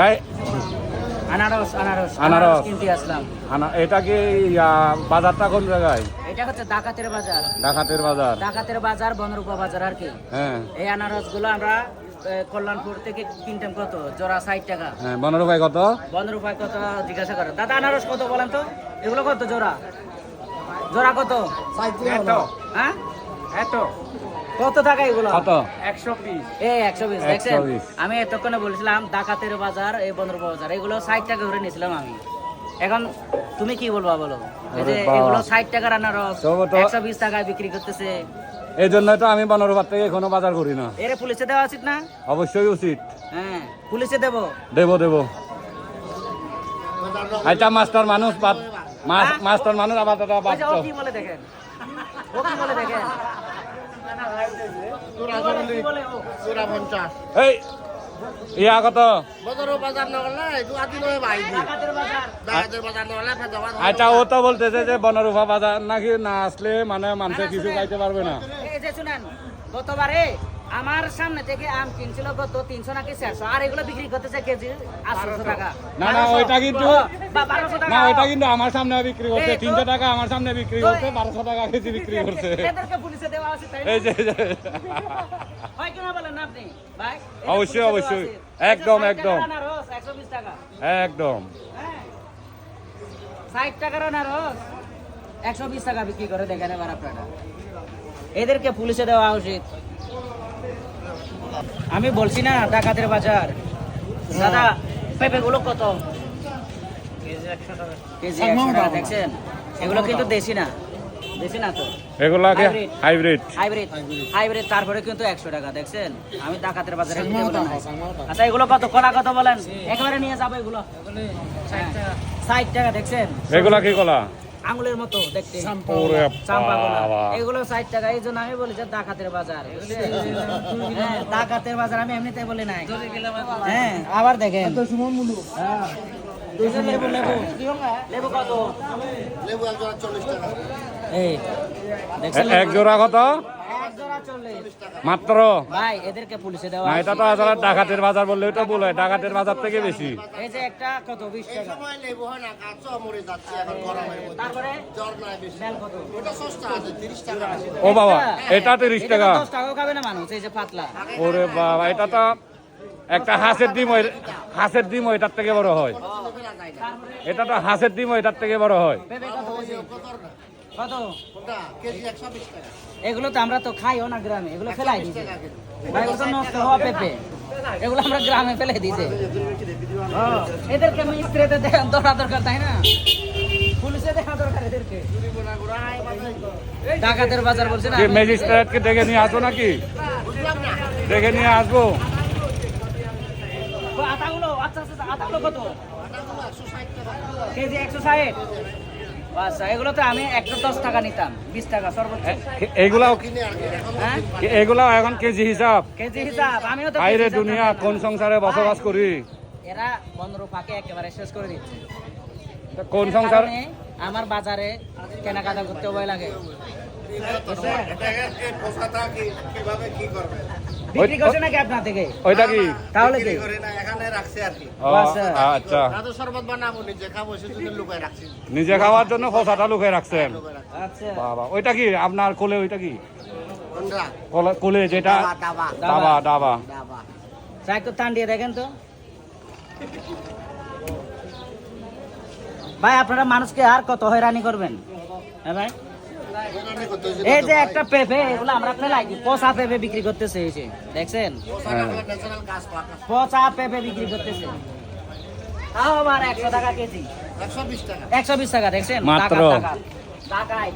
তাই আনারস আনারস আনারস। কিনতে আসলাম। আনা- এটা কি বাজারটা কোন জায়গায়? এটা হচ্ছে ডাকাতের বাজার। ডাকাতের বাজার। ডাকাতের বাজার বনরূপা বাজার আর কি। হ্যাঁ। এই আনারসগুলো আমরা কল্যাণপুর থেকে কিনতাম কত? জোড়া ষাট টাকা। হ্যাঁ ভাই কত? বনরূপায় কত জিজ্ঞাসা করে। দাদা আনারস কত বলেন তো? এগুলো কত জোড়া? জোড়া কত? হ্যাঁ? এত। কত টাকা এগুলো? কত? একশো পিস এই একশো বিশ দেখছেন? আমি এতক্ষণে বলছিলাম ডাকাতের বাজার এই বনরূপা বাজার এগুলো ষাট টাকা করে নিয়েছিলাম আমি। এখন তুমি কি বলবা বলো? এই যে এগুলো ষাট টাকার আনারস একশো বিশ টাকায় বিক্রি করতেছে। এই জন্যই তো আমি পনেরো থেকে কোনো বাজার করি না। এর পুলিশে দেওয়া উচিত না? অবশ্যই উচিত। হ্যাঁ পুলিশে দেবো। দেব দেব। এটা মাস্টার মানুষ মাস- মাস্টার মানুষ আবার দাদা ওই ও কি বলে দেখেন? ও কি বলে দেখেন? এই ইয়া কত আচ্ছা ও তো বলতেছে যে বনরূপা বাজার নাকি না আসলে মানে মানুষের কিছু খাইতে পারবে না? এই যে শুনেন গতবারে আমার সামনে থেকে আম কিনছিল কত তিনশো নাকি চারশো। আর এগুলো বিক্রি করতেছে কেজি আটশো টাকা। না, না, ওইটা কিন্তু- না ওইটা আমার সামনে বিক্রি করছে। তিনশো টাকা আমার সামনে বিক্রি করছে বারোশো টাকা কেজি বিক্রি করছে। অবশ্যই, একদম, একদম। আনারস, 120 টাকা। একদম। হ্যাঁ। 60 টাকার আনারস 120 টাকা বিক্রি করে দেখেন এবার আপনারা। এদেরকে পুলিশে দেওয়া উচিত। আমি বলছি না ডাকাতের বাজার। দাদা পেঁপে গুলো কত? কেজি একশো টাকা দেখছেন? এগুলো কিন্তু দেশি না। দেশি না তো? Hybrid। হাইব্রিড হাইব্রিড হাইব্রিড তারপরে কিন্তু একশো টাকা দেখছেন? আমি ডাকাতের বাজারে আচ্ছা এগুলো কত? কলা কত বলেন? একেবারে নিয়ে যাব এগুলো। ষাট টাকা দেখছেন? এগুলা কি কলা? আঙুলের মতো দেখতে। বাবা। এগুলো ষাট টাকা এই জন্য আমি বলি যে ডাকাতের বাজার হ্যাঁ ডাকাতের বাজার আমি এমনিতে বলি নাই। হ্যাঁ আবার দেখেন। হ্যাঁ। লেবু লেবু। লেবু কত? লেবু একজোড়া চল্লিশ টাকা। এই এক জোড়া কত? চল্লিশ মাত্র? ভাই এদেরকে পুলিশে দেওয়া না এটা তো আসলে ডাকাতের বাজার বললে এটা ভুল হয় ডাকাতের বাজার থেকে বেশি। এই যে একটা কত বিশ এই টাকা? সময় লেবু হয় না গাছ মরে যাচ্ছে এখন গরমের মধ্যে তারপরে? জ্বর নাই বেশি। কত? এটা সস্তা আছে তিরিশ টাকা। ও বাবা এটা তিরিশ এটা টাকা। তো দশ টাকাও খাবে না মানুষ এই যে পাতলা। ওরে বাবা এটা তো একটা হাঁসের ডিম ওই- হাঁসের ডিম এটার থেকে বড় হয়। এটা তো হাঁসের ডিম এটার থেকে বড় হয়। এগুলো তো আমরা তো খাইও না গ্রামে এগুলো ফেলাই দিছে ভাই এগুলো নষ্ট হওয়া পেঁপে। এগুলো আমরা গ্রামে ফেলে দিছে হ্যাঁ, এদেরকে মিস্ত্রিতে দেখা ধরা দরকার তাই না? পুলিশে দেখা দরকার এদেরকে। ডাকাতের বাজার বলছে না ম্যাজিস্ট্রেটকে ডেকে নিয়ে আসব নাকি? ডেকে নিয়ে আসব। আটাগুলো আচ্ছা আচ্ছা আটাগুলো কত? ওটাগুলো একশো ষাট টাকা কেজি একশো ষাট। আচ্ছা এগুলো তো আমি একশো দশ টাকা নিতাম বিশ টাকা সর্বোচ্চ। এখন হ্যাঁ? এগুলা এখন কেজি হিসাব। কেজি হিসাব আমিও তো দুনিয়া কোন সংসারে বসবাস করি? এরা বন্ধ পাকে একেবারে শেষ করে দিচ্ছে। কোন সংসার? আমার বাজারে কেনাকাটা করতে ভয় লাগে। কীভাবে কি করবে? বিক্রি করছে নাকি আপনার থেকে? ওইটা কি? তাহলে কি? করে না এখানে রাখছে আর কি। আচ্ছা। আচ্ছা। তো শরবত বানাবো নিজে খাব সেজন্য লুকায় রাখছি। নিজে খাওয়ার জন্য খোসাটা লুকিয়ে রাখছেন? আচ্ছা। বাবা ওইটা কি? আপনার কোলে ওইটা কি? কোনটা? কোলে- কোলে যেটা? দাবা দাবা। চাই টান দিয়ে দেখেন তো। ভাই আপনারা মানুষকে আর কত হয়রানি করবেন? হ্যাঁ ভাই? এই যে একটা পেঁপে এগুলো আমরা ফেলাই। পচা পেঁপে বিক্রি করতেছে এই যে দেখছেন পচা পেঁপে বিক্রি করতেছে তাও আবার একশো টাকা কেজি একশো বিশ টাকা একশো বিশ টাকা দেখছেন মাত্র। টাকা, টাকা। টাকায়